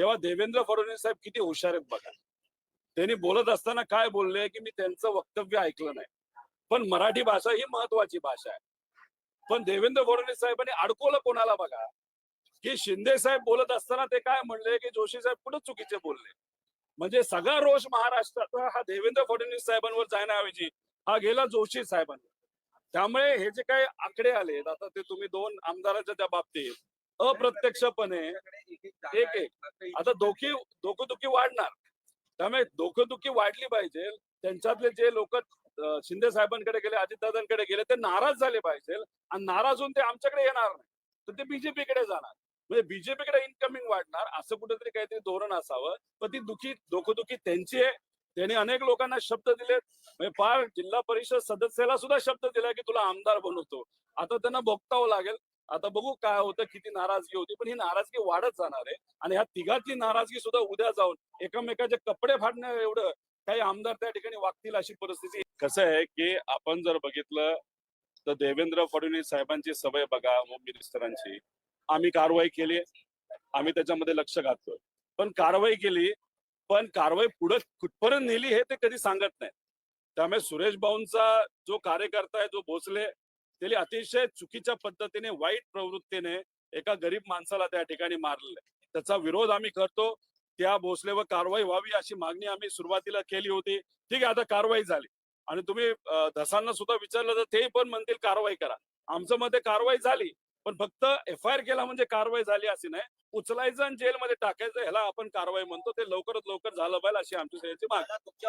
तेव्हा देवेंद्र फडणवीस साहेब किती हुशार आहेत बघा. त्यांनी बोलत असताना काय बोलले की मी त्यांचं वक्तव्य ऐकलं नाही. पण मराठी भाषा ही महत्वाची भाषा आहे. पण देवेंद्र फडणवीस साहेबांनी अडकवलं कोणाला बघा? की शिंदे साहेब बोलत असताना ते काय म्हणले की जोशी साहेब कुठं चुकीचे बोलले? म्हणजे सगळा रोष महाराष्ट्राचा हा देवेंद्र फडणवीस साहेबांवर जाण्याऐवजी हा गेला जोशी साहेबांवर. त्यामुळे हे जे काही आकडे आले आता ते तुम्ही दोन आमदाराच्या त्या बाबतीत अप्रत्यक्षपणे एक एक. आता दोखी डोकदुखी वाढणार. त्यामुळे डोकदुखी वाढली पाहिजे. त्यांच्यातले जे लोक शिंदे साहेबांकडे गेले अजितदादांकडे गेले ते नाराज झाले पाहिजे. आणि नाराज होऊन ते आमच्याकडे येणार नाही. तर ते बीजेपीकडे जाणार. म्हणजे बीजेपीकडे इन्कमिंग वाढणार असं कुठेतरी काहीतरी धोरण असावं. पण ती दुखी दोखदुखी त्यांची आहे. त्यांनी अनेक लोकांना शब्द दिलेत. म्हणजे फार जिल्हा परिषद सदस्याला सुद्धा शब्द दिला की तुला आमदार बनवतो. आता त्यांना भोगतावं लागेल. आता बघू काय होतं किती नाराजगी होती पण ही नाराजगी वाढत जाणार आहे. आणि ह्या तिघांची नाराजगी सुद्धा उद्या जाऊन एकमेकाचे कपडे फाडण्या एवढं काही आमदार त्या ठिकाणी वागतील अशी परिस्थिती. कसं आहे की आपण जर बघितलं तर देवेंद्र फडणवीस साहेबांची सवय बघा होम मिनिस्टरांची आम्ही कारवाई केली आम्ही त्याच्यामध्ये लक्ष घातलोय पण कारवाई केली पण कारवाई पुढे कुठपर्यंत नेली हे ते कधी सांगत नाही त्यामुळे सुरेश भाऊंचा जो कार्यकर्ता आहे जो भोसले त्याला अतिशय चुकीच्या पद्धतीने वाईट प्रवृत्तीने एका गरीब माणसाला त्या ठिकाणी मारले त्याचा विरोध आम्ही करतो. त्या भोसलेवर कारवाई व्हावी अशी मागणी आम्ही सुरुवातीला केली होती. ठीक आहे आता कारवाई झाली. आणि तुम्ही धसांना सुद्धा विचारलं तर ते पण म्हणतील कारवाई करा. आमचं मते कारवाई झाली पण फक्त एफ आय आर केला म्हणजे कारवाई झाली अशी नाही. उचलायचं आणि जेलमध्ये टाकायचं ह्याला आपण कारवाई म्हणतो. ते लवकरात लवकर झालं पाहिजे अशी आमची मागणी